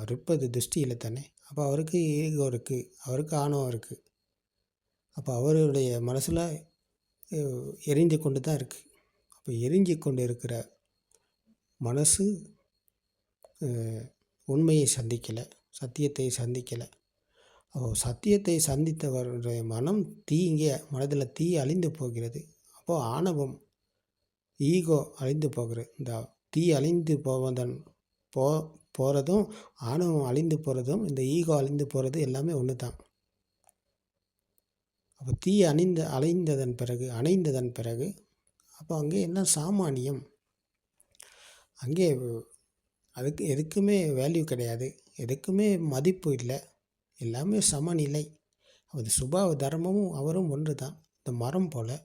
அவர் இருப்பது திருஷ்டியில் தானே? அப்போ அவருக்கு ஈகோ இருக்குது அவருக்கு ஆணவம் இருக்குது அப்போ அவருடைய மனசில் எரிஞ்சு கொண்டு தான் இருக்குது அப்போ எரிஞ்சு கொண்டு இருக்கிற மனசு உண்மையை சந்திக்கலை சத்தியத்தை சந்திக்கலை. அப்போ சத்தியத்தை சந்தித்தவருடைய மனம் தீ இங்கே மனதில் தீ அழிந்து போகிறது. அப்போது ஆணவம் ஈகோ அழிந்து போகிறது. இந்த தீ அழிந்து போவதன் போ போகிறதும் ஆணவம் அழிந்து போகிறதும் இந்த ஈகோ அழிந்து போகிறது எல்லாமே ஒன்று தான் அப்போ தீ அணிந்த அலைந்ததன் பிறகு அணைந்ததன் பிறகு அப்போ அங்கே என்ன சாமானியம்? அங்கே அதுக்கு எதுக்குமே வேல்யூ கிடையாது. எதுக்குமே மதிப்பு இல்லை. எல்லாமே சமநிலை. அது சுபாவ தர்மமும் அவரும் ஒன்று தான் இந்த மரம் போல்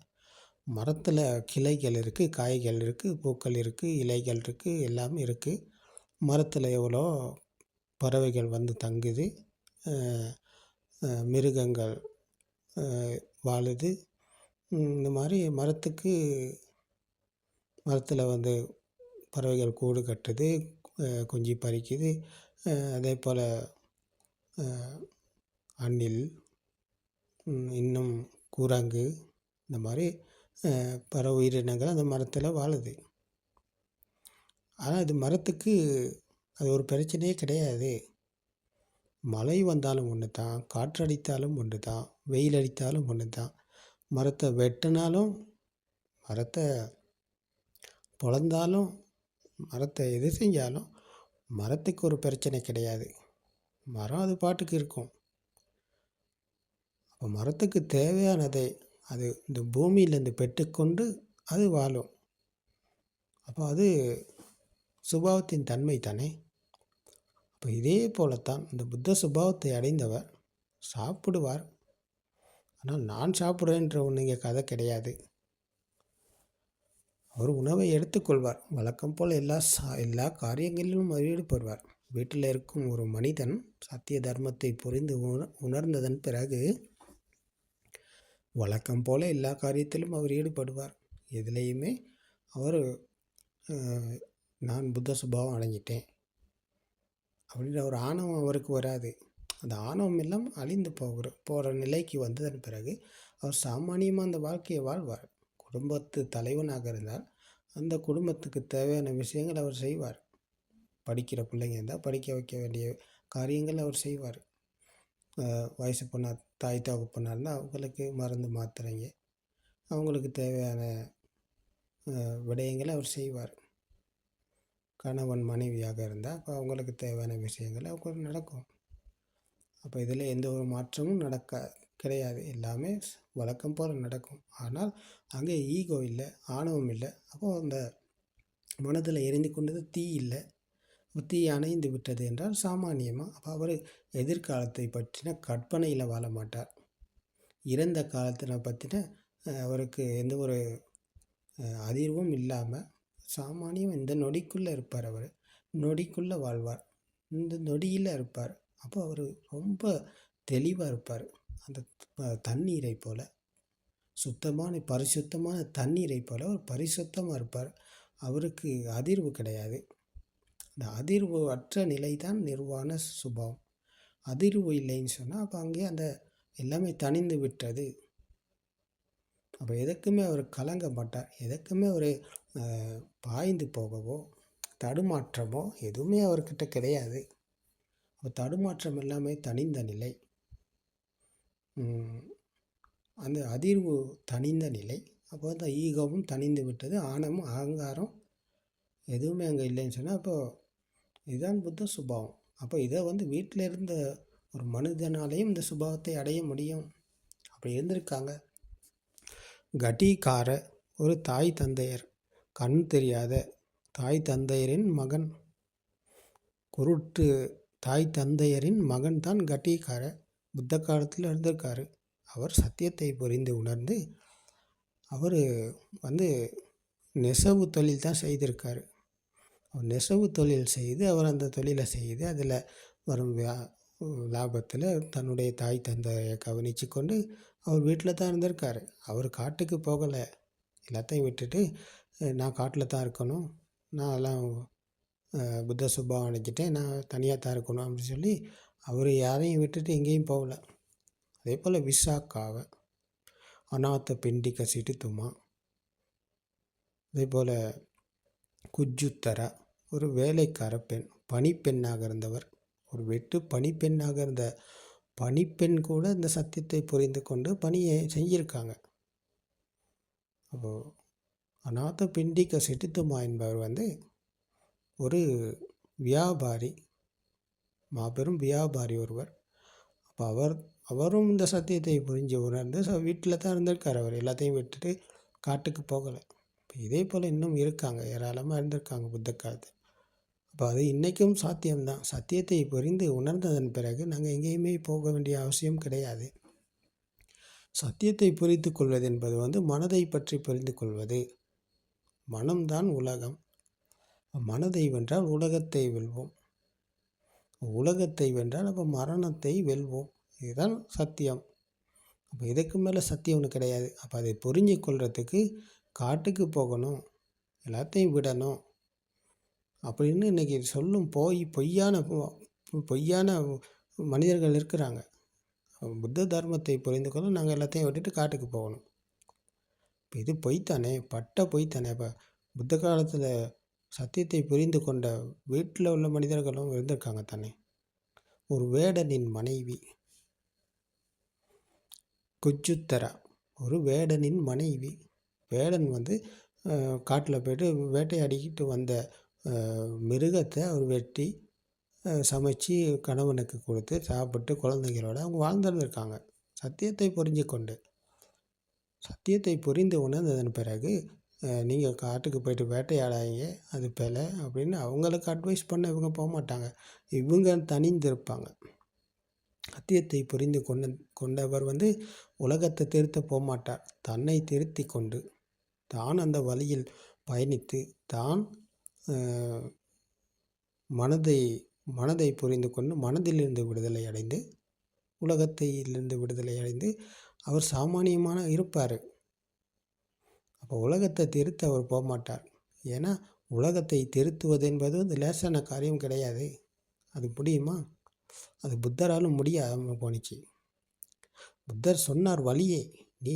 மரத்தில் கிளைகள் இருக்குது காய்கள் இருக்குது பூக்கள் இருக்குது இலைகள் இருக்குது எல்லாமே இருக்குது மரத்தில் எவ்வளோ பறவைகள் வந்து தங்குது மிருகங்கள் வாழுது. இந்த மாதிரி மரத்துக்கு மரத்தில் வந்து பறவைகள் கூடு கட்டுது குஞ்சு பறிக்குது. அதே போல் அணில் இன்னும் குரங்கு இந்த மாதிரி பற உயிரினங்கள் அந்த மரத்தில் வாழுது. ஆனால் இது மரத்துக்கு அது ஒரு பிரச்சனையே கிடையாது. மழை வந்தாலும் ஒன்று தான் காற்றடித்தாலும் ஒன்று தான் வெயில் அடித்தாலும் ஒன்று தான் மரத்தை வெட்டினாலும் மரத்தை பொழந்தாலும் மரத்தை எது செஞ்சாலும் மரத்துக்கு ஒரு பிரச்சனை கிடையாது. மரம் அது பாட்டுக்கு இருக்கும். அப்போ மரத்துக்கு தேவையானதை அது இந்த பூமியிலேருந்து பெற்றுக்கொண்டு அது வாழும். அப்போ அது சுபாவத்தின் தன்மை தானே? அப்போ இதே போலத்தான் இந்த புத்த சுபாவத்தை அடைந்தவர் சாப்பிடுவார். ஆனால் நான் சாப்பிட்றேன்ற ஒன்று இங்கே கதை கிடையாது. அவர் உணவை எடுத்துக்கொள்வார் வழக்கம் போல் எல்லா சா எல்லா காரியங்களிலும் ஈடுபடுவார் வீட்டில் இருக்கும் ஒரு மனிதன் சத்திய தர்மத்தை புரிந்து உணர்ந்ததன் பிறகு வழக்கம் போல் எல்லா காரியத்திலும் அவர் ஈடுபடுவார். எதுலேயுமே அவர் நான் புத்த சுபாவம் அடைஞ்சிட்டேன். அப்படின்ற ஒரு ஆணவம் அவருக்கு வராது. அந்த ஆணவம் எல்லாம் அழிந்து போகிற போகிற நிலைக்கு வந்ததன் பிறகு அவர் சாமானியமாக அந்த வாழ்க்கையை வாழ்வார். குடும்பத்து தலைவனாக இருந்தால் அந்த குடும்பத்துக்கு தேவையான விஷயங்கள் அவர் செய்வார். படிக்கிற பிள்ளைங்க இருந்தால் படிக்க வைக்க வேண்டிய காரியங்கள் அவர் செய்வார். வயசு பொண்ணா தாய் தகப்பனாக இருந்தால் அவங்களுக்கு மருந்து மாத்திரைங்க அவங்களுக்கு தேவையான விடயங்களை அவர் செய்வார். கணவன் மனைவியாக இருந்தால் அப்போ அவங்களுக்கு தேவையான விஷயங்கள் அவங்களுக்கு நடக்கும். அப்போ இதில் எந்த ஒரு மாற்றமும் நடக்க கிடையாது. எல்லாமே வழக்கம் போல் நடக்கும். ஆனால் அங்கே ஈகோ இல்லை ஆணவம் இல்லை. அப்போது அந்த மனதில் எரிந்து கொண்டது தீ இல்லை. தீ அணைந்து விட்டது என்றால் சாமானியமாக அப்போ அவர் எதிர்காலத்தை பற்றின கற்பனையில் வாழ மாட்டார். இறந்த காலத்தில் பற்றின அவருக்கு எந்த ஒரு அதிர்வும் இல்லாமல் சாமானியம் இந்த நொடிக்குள்ளே இருப்பார் அவர். நொடிக்குள்ளே வாழ்வார். இந்த நொடியில் இருப்பார். அப்போ அவர் ரொம்ப தெளிவாக இருப்பார். அந்த தண்ணீரை போல். சுத்தமான பரிசுத்தமான தண்ணீரை போல் அவர் பரிசுத்தமாக இருப்பார். அவருக்கு அதிர்வு கிடையாது. இந்த அதிர்வு அற்ற நிலை தான் நிர்வாண சுபாவம். அதிர்வு இல்லைன்னு சொன்னால் அப்போ அங்கேயே அந்த எல்லாமே தணிந்து விட்டது. அப்போ எதுக்குமே அவர் கலங்க மாட்டார். எதுக்குமே அவர் பாய்ந்து போகவோ தடுமாற்றமோ எதுவுமே அவர்கிட்ட கிடையாது. தடுமாற்றம் எல்லாமே தனிந்த நிலை. அந்த அதிர்வு தனிந்த நிலை. அப்போ அந்த ஈகவும் தனிந்து விட்டது. ஆணவம் அகங்காரம் எதுவுமே அங்கே இல்லைன்னு சொன்னால் அப்போது இதுதான் புத்த சுபாவம். அப்போ இதை வந்து வீட்டில் இருந்த ஒரு மனிதனாலேயும் இந்த சுபாவத்தை அடைய முடியும். அப்படி இருந்திருக்காங்க. கட்டிக்கார ஒரு தாய் தந்தையர். கண் தெரியாத தாய் தந்தையரின் மகன். குருட்டு தாய் தந்தையரின் மகன் தான் கட்டிக்கார புத்த காலத்தில் இருந்திருக்காரு. அவர் சத்தியத்தை புரிந்து உணர்ந்து அவர் வந்து நெசவு தொழில் தான் செய்திருக்காரு. அவர் நெசவு தொழில் செய்து அவர் அந்த தொழிலை செய்து அதில் வரும் லாபத்தில் தன்னுடைய தாய் தந்தையை கவனித்து கொண்டு அவர் வீட்டில் தான் இருந்திருக்காரு. அவர் காட்டுக்கு போகலை. எல்லாத்தையும் விட்டுட்டு நான் காட்டில் தான் இருக்கணும். நான் எல்லாம் புத்த சுபாவம் அடைஞ்சிட்டேன் நான் தனியாக தான் இருக்கணும் அப்படின்னு சொல்லி அவர் யாரையும் விட்டுட்டு எங்கேயும் போகல. அதே போல் விசாக்காவை அநாத்த பிண்டி கசிட்டு தும்மா அதே போல் குஜுத்தரா ஒரு வேலைக்கார பெண் பணிப்பெண்ணாக இருந்தவர். ஒரு வெட்டு பணிப்பெண்ணாக இருந்த பணிப்பெண் கூட இந்த சத்தியத்தை புரிந்து கொண்டு பணியை செஞ்சுருக்காங்க. அப்போது அநாத பிண்டிக சிட்டித்துமா என்பவர் வந்து ஒரு வியாபாரி மாபெரும் வியாபாரி ஒருவர். அப்போ அவர் அவரும் இந்த சத்தியத்தை புரிஞ்சு உணர்ந்து வீட்டில் தான் இருந்திருக்கார். அவர் எல்லாத்தையும் விட்டுட்டு காட்டுக்கு போகலை. இப்போ இதே போல் இன்னும் இருக்காங்க. ஏராளமாக இருந்திருக்காங்க புத்த காலத்தில் அப்போ அது இன்றைக்கும் சாத்தியம்தான். சத்தியத்தை புரிந்து உணர்ந்ததன் பிறகு நாங்கள் எங்கேயுமே போக வேண்டிய அவசியம் கிடையாது. சத்தியத்தை புரிந்து கொள்வது என்பது வந்து மனதை பற்றி புரிந்து கொள்வது. மனம்தான் உலகம். மனதை வென்றால் உலகத்தை வெல்வோம். உலகத்தை வென்றால் அப்போ மரணத்தை வெல்வோம். இதுதான் சத்தியம். அப்போ இதுக்கு மேலே சத்தியம் ஒன்று கிடையாது. அப்போ அதை புரிஞ்சு கொள்றதுக்கு காட்டுக்கு போகணும். எல்லாத்தையும் விடணும். அப்படின்னு இன்றைக்கி சொல்லும் போய் பொய்யான பொய்யான மனிதர்கள் இருக்கிறாங்க. புத்த தர்மத்தை புரிந்து கொள்ள நாங்கள் எல்லாத்தையும் விட்டுட்டு காட்டுக்கு போகணும். இது பொய்த்தானே? பட்ட பொய்த்தானே? இப்போ புத்த காலத்தில் சத்தியத்தை புரிந்து கொண்ட வீட்டில் உள்ள மனிதர்களும் இருந்திருக்காங்க தானே? ஒரு வேடனின் மனைவி. குஜுத்தரா ஒரு வேடனின் மனைவி. வேடன் வந்து காட்டில் போய்ட்டு வேட்டையாடிக்கிட்டு வந்த மிருகத்தை அவர் வெட்டி சமைச்சு கணவனுக்கு கொடுத்து சாப்பிட்டு குழந்தைங்களோட அவங்க வாழ்ந்துருந்துருக்காங்க. சத்தியத்தை புரிஞ்சு கொண்டு சத்தியத்தை புரிந்து உணர்ந்ததன் பிறகு நீங்கள் காட்டுக்கு போயிட்டு வேட்டையாடாதீங்க அது பிழை அப்படின்னு அவங்களுக்கு அட்வைஸ் பண்ண இவங்க போக மாட்டாங்க இவங்க தனிந்திருப்பாங்க. சத்தியத்தை புரிந்து கொண்டு கொண்டவர் வந்து உலகத்தை திருத்த போகமாட்டார். தன்னை திருத்தி கொண்டு தான் அந்த வழியில் பயணித்து தான் மனதை மனதை புரிந்து கொண்டு மனதிலிருந்து விடுதலை அடைந்து உலகத்தையிலிருந்து விடுதலை அடைந்து அவர் சாமானியமான இருப்பார். அப்போ உலகத்தை திருத்த அவர் போக மாட்டார் ஏன்னா உலகத்தை திருத்துவது என்பது வந்து லேசான காரியம் கிடையாது. அது முடியுமா? அது புத்தராலும் முடியாமல் போணுச்சு. புத்தர் சொன்னார் வழியே நீ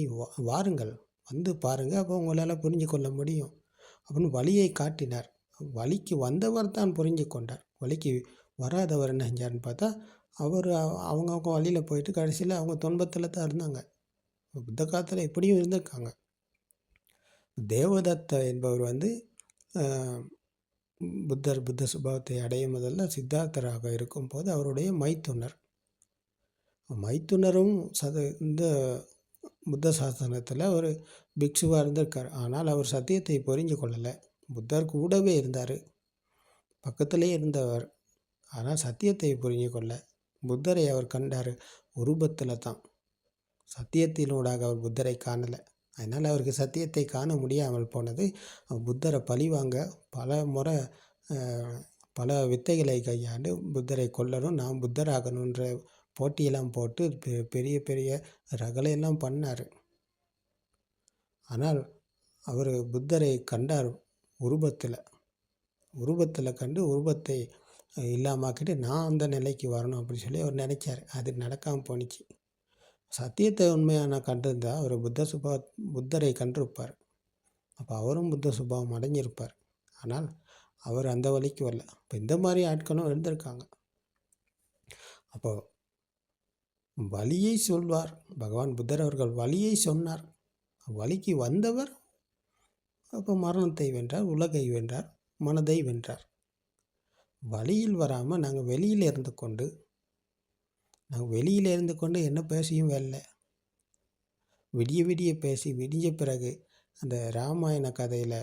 வாருங்கள். வந்து பாருங்கள் அப்போ உங்களால் புரிஞ்சு கொள்ள முடியும். அப்படின்னு வழியை காட்டினார். வழிக்கு வந்தவர் தான் புரிஞ்சு கொண்டார். வழிக்கு வராதவர் என்ன செஞ்சார்னு பார்த்தா அவர் அவங்க அவங்க வழியில் போயிட்டு கடைசியில் அவங்க துன்பத்தில் தான் இருந்தாங்க. புத்த காலத்தில் எப்படியும் இருந்திருக்காங்க. தேவதத்த என்பவர் வந்து புத்தர் புத்த சுபாவத்தை அடையும் முதல்ல சித்தார்த்தராக இருக்கும்போது அவருடைய மைத்துனர். மைத்துனரும் சத இந்த புத்த சாசனத்தில் ஒரு பிக்ஷுவாக இருந்திருக்கார். ஆனால் அவர் சத்தியத்தை புரிஞ்சு கொள்ளலை. புத்தர் கூடவே இருந்தார். பக்கத்திலே இருந்தவர். ஆனால் சத்தியத்தை புரிஞ்சு கொள்ள. புத்தரை அவர் கண்டார். உருபத்தில் தான். சத்தியத்தினூடாக அவர் புத்தரை காணலை. அதனால் அவருக்கு சத்தியத்தை காண முடியாமல் போனது. புத்தரை பழிவாங்க பல முறை பல வித்தைகளை கையாண்டு புத்தரை கொல்லணும் நாம் புத்தராகணுன்ற போட்டியெல்லாம் போட்டு பெரிய பெரிய ரகலையெல்லாம் பண்ணார். ஆனால் அவர் புத்தரை கண்டார் உருவத்தில் உருவத்தில் கண்டு உருவத்தை இல்லாமாக்கிட்டு நான் அந்த நிலைக்கு வரணும் அப்படின்னு சொல்லி அவர் நினச்சார். அது நடக்காமல் போணுச்சு. சத்தியத்தை உண்மையான கண்டிருந்தால் அவர் புத்த சுபா புத்தரை கண்டிருப்பார். அப்போ அவரும் புத்த சுபாவம் அடைஞ்சிருப்பார். ஆனால் அவர் அந்த வழிக்கு வரல. இப்போ இந்த மாதிரி ஆட்களும் இருந்திருக்காங்க. அப்போது வழியை சொல்வார். பகவான் புத்தர் அவர்கள் வழியை சொன்னார். வழிக்கு வந்தவர் அப்போ மரணத்தை வென்றார் உலகை வென்றார் மனதை வென்றார். வழியில் வராமல் நாங்கள் வெளியில் இருந்து கொண்டு நாங்கள் வெளியில் இருந்து கொண்டு என்ன பேசியும் வேலை விடிய விடிய பேசி விடிஞ்ச பிறகு அந்த ராமாயண கதையில்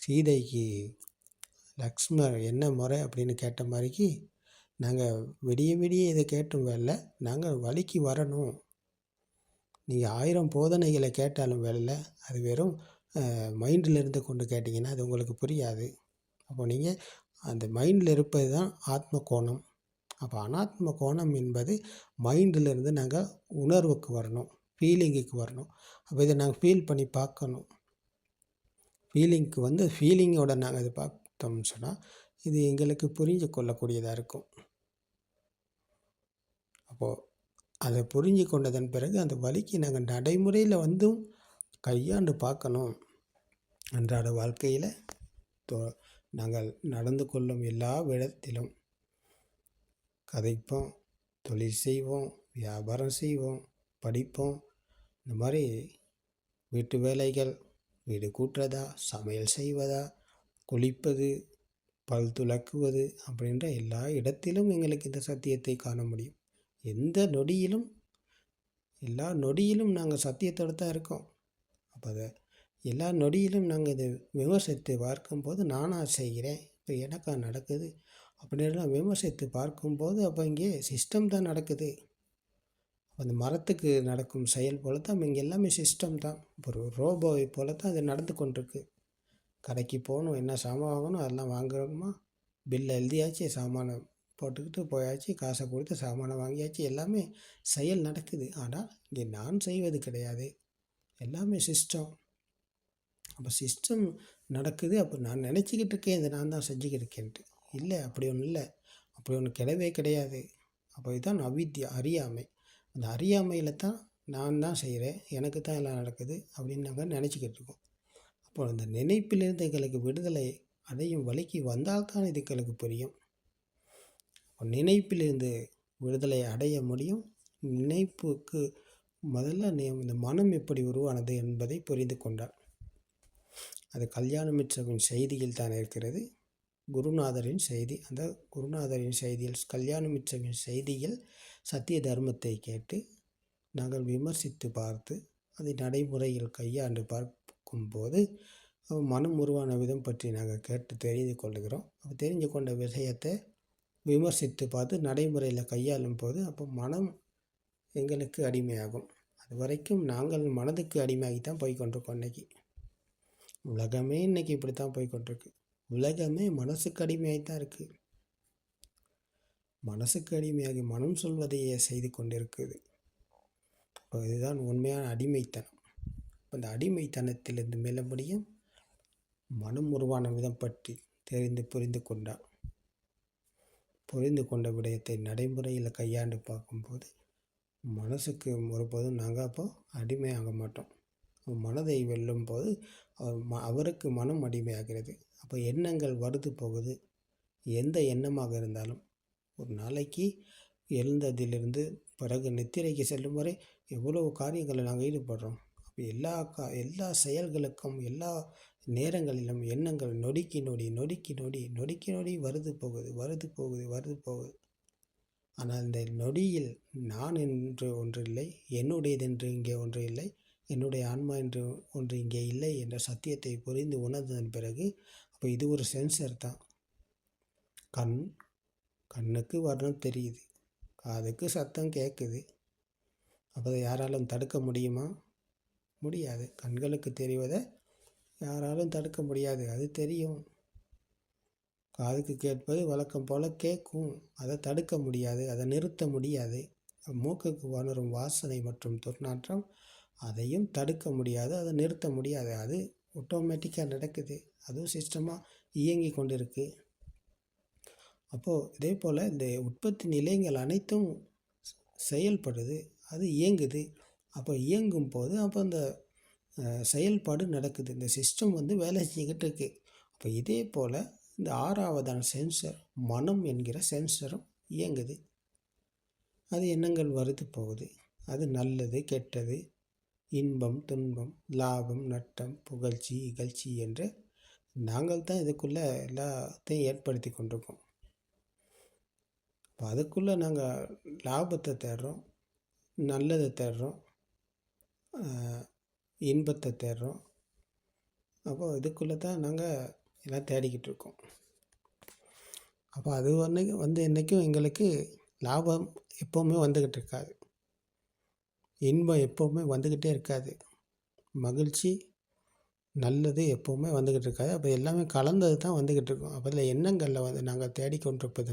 சீதைக்கு லக்ஷ்மர் என்ன முறை அப்படின்னு கேட்ட மாதிரிக்கு நாங்கள் விடிய விடிய இதை கேட்டும் வேலை நாங்கள் வழிக்கு வரணும். நீங்கள் ஆயிரம் போதனைகளை கேட்டாலும் வேலை அது வெறும் மைண்டில் இருந்து கொண்டு கேட்டிங்கன்னா அது உங்களுக்கு புரியாது. அப்போ நீங்கள் அந்த மைண்டில் இருப்பது தான் ஆத்ம கோணம். அப்போ அனாத்ம கோணம் என்பது மைண்டிலிருந்து நாங்கள் உணர்வுக்கு வரணும் ஃபீலிங்குக்கு வரணும். அப்போ இதை நாங்கள் ஃபீல் பண்ணி பார்க்கணும். ஃபீலிங்க்கு வந்து ஃபீலிங்கோட நாங்கள் இதை பார்த்தோம்னு சொன்னால் இது எங்களுக்கு புரிஞ்சு கொள்ளக்கூடியதாக இருக்கும். அப்போது அதை புரிஞ்சு கொண்டதன் பிறகு அந்த வழிக்கு நாங்கள் நடைமுறையில் வந்தும் கையாண்டு பார்க்கணும். அன்றாட வாழ்க்கையில் தோ நாங்கள் நடந்து கொள்ளும் எல்லா விதத்திலும். கதைப்போம் தொழில் செய்வோம் வியாபாரம் செய்வோம் படிப்போம். இந்த மாதிரி வீட்டு வேலைகள் வீடு கூட்டுறதா சமையல் செய்வதா குளிப்பது பல் துலக்குவது அப்படின்ற எல்லா இடத்திலும் எங்களுக்கு இந்த சத்தியத்தை காண முடியும். எந்த நொடியிலும் எல்லா நொடியிலும் நாங்கள் சத்தியத்தோடு தான் இருக்கோம். அப்போ அதை எல்லா நொடியிலும் நாங்கள் இதை விமர்சித்து பார்க்கும்போது நானாக செய்கிறேன் இப்போ எனக்கா நடக்குது அப்படின்லாம் விமர்சித்து பார்க்கும்போது அப்போ இங்கே சிஸ்டம் தான் நடக்குது. அந்த மரத்துக்கு நடக்கும் செயல் போல தான் இங்கே எல்லாமே சிஸ்டம் தான். ஒரு ரோபோவை போல தான் அது நடந்து கொண்டிருக்கு. கடைக்கு போகணும் என்ன சாமான் வாங்கணும் அதெல்லாம் வாங்கணுமா பில்லை எழுதியாச்சு சாமானை போட்டுக்கிட்டு போயாச்சு காசை கொடுத்து சாமானை வாங்கியாச்சு எல்லாமே செயல் நடக்குது. ஆனால் இங்கே நான் செய்வது கிடையாது. எல்லாமே சிஸ்டம் அப்போ சிஸ்டம் நடக்குது அப்போ நான் நினச்சிக்கிட்டு இருக்கேன் இதை நான் தான் செஞ்சுக்கிட்டு இருக்கேன்ட்டு. இல்லை அப்படி ஒன்றும் இல்லை. அப்படி ஒன்று கிடையவே கிடையாது. அப்போ இதுதான் அவித்யா அறியாமை. அந்த அறியாமையில் தான் நான் தான் செய்கிறேன் எனக்கு தான் எல்லாம் நடக்குது அப்படின்னு நாங்கள் நினச்சிக்கிட்டு இருக்கோம். அப்போ அந்த நினைப்பிலிருந்து எங்களுக்கு விடுதலை அடையும் வழிக்கு வந்தால்தான் இது எங்களுக்கு புரியும். நினைப்பிலிருந்து விடுதலை அடைய முடியும். நினைப்புக்கு முதல்ல இந்த மனம் எப்படி உருவானது என்பதை புரிந்து கொண்டார். அது கல்யாணமிச்சவின் செய்தியில் தான் இருக்கிறது. குருநாதரின் செய்தி. அந்த குருநாதரின் செய்தியில் கல்யாணமிச்சவின் செய்தியில் சத்திய தர்மத்தை கேட்டு நாங்கள் விமர்சித்து பார்த்து அதை நடைமுறையில் கையாண்டு பார்க்கும்போது மனம் உருவான விதம் பற்றி நாங்கள் கேட்டு தெரிந்து கொள்கிறோம். அப்போ தெரிஞ்சு கொண்ட விஷயத்தை விமர்சித்து பார்த்து நடைமுறையில் கையாளும் போது அப்போ மனம் எங்களுக்கு அடிமையாகும். அது வரைக்கும் நாங்கள் மனதுக்கு அடிமையாகி தான் போய்கொண்டிருக்கோம் இன்றைக்கி உலகமே இன்றைக்கி இப்படி தான் போய்கொண்டிருக்கு உலகமே மனசுக்கு அடிமையாக தான் இருக்குது மனசுக்கு அடிமையாகி மனம் சொல்வதையே செய்து கொண்டிருக்குது. இப்போ இதுதான் உண்மையான அடிமைத்தனம். அந்த அடிமைத்தனத்திலிருந்து மேல முடியும் மனம் உருவான விதம் பற்றி தெரிந்து புரிந்து கொண்டான். புரிந்து கொண்ட விடயத்தை நடைமுறையில் கையாண்டு பார்க்கும்போது மனசுக்கு ஒருபோதும் நாங்கள் அப்போ அடிமையாக மாட்டோம் மனதை வெல்லும் போது அவர் அவருக்கு மனம் அடிமையாகிறது. அப்போ எண்ணங்கள் வருது போகுது. எந்த எண்ணமாக இருந்தாலும் ஒரு நாளைக்கு எழுந்ததிலிருந்து பிறகு நித்திரைக்கு செல்லும் வரை எவ்வளோ காரியங்களை நாங்கள் ஈடுபடுறோம். அப்போ எல்லா கா எல்லா செயல்களுக்கும் எல்லா நேரங்களிலும் எண்ணங்கள் நொடிக்கி நொடி நொடிக்கி நொடி நொடிக்கி நொடி வருது போகுது வருது போகுது வருது போகுது. ஆனால் இந்த நொடியில் நான் என்று ஒன்று இல்லை என்னுடையதென்று இங்கே ஒன்று இல்லை என்னுடைய ஆன்மா என்று ஒன்று இங்கே இல்லை என்ற சத்தியத்தை புரிந்து உணர்ந்ததன் பிறகு அப்போ இது ஒரு சென்சர் தான். கண் கண்ணுக்கு வர்ணம் தெரியுது. காதுக்கு சத்தம் கேட்குது அப்போ அதை யாராலும் தடுக்க முடியுமா? முடியாது. கண்களுக்கு தெரிவதை யாராலும் தடுக்க முடியாது. அது தெரியும். காதுக்கு கேட்பது வழக்கம் போல் கேட்கும் அதை தடுக்க முடியாது. அதை நிறுத்த முடியாது. மூக்குக்கு வளரும் வாசனை மற்றும் துர்நாற்றம் அதையும் தடுக்க முடியாது. அதை நிறுத்த முடியாது. அது ஆட்டோமேட்டிக்காக நடக்குது. அதுவும் சிஸ்டமாக இயங்கி கொண்டு இருக்குது அப்போது இதே போல் இந்த உற்பத்தி நிலையங்கள் அனைத்தும் செயல்படுது அது இயங்குது. அப்போ இயங்கும் போது அப்போ அந்த செயல்பாடு நடக்குது. இந்த சிஸ்டம் வந்து வேலை செஞ்சுக்கிட்டு இருக்குது அப்போ இதே போல் இந்த ஆறாவதான சென்சர் மனம் என்கிற சென்சரும் இயங்குது. அது எண்ணங்கள் வருது போகுது. அது நல்லது கெட்டது இன்பம் துன்பம் லாபம் நட்டம் புகழ்ச்சி இகழ்ச்சி என்று நாங்கள் தான் இதுக்குள்ளே எல்லாத்தையும் ஏற்படுத்தி கொண்டிருக்கோம். இப்போ அதுக்குள்ளே நாங்கள் லாபத்தை தேடுறோம் நல்லதை தேடுறோம் இன்பத்தை தேடுறோம். அப்போது இதுக்குள்ளே தான் நாங்கள் எல்லாம் தேடிக்கிட்டு இருக்கோம். அப்போ அது வந்து வந்து என்றைக்கும் எங்களுக்கு லாபம் எப்போவுமே வந்துக்கிட்டு இருக்காது. இன்பம் எப்போவுமே வந்துக்கிட்டே இருக்காது. மகிழ்ச்சி நல்லது எப்போவுமே வந்துக்கிட்டு இருக்காது. அப்போ எல்லாமே கலந்தது தான் வந்துக்கிட்டு இருக்கும். அப்போ இதில் எண்ணங்களில் வந்து நாங்கள் தேடிக்கொண்டிருப்பது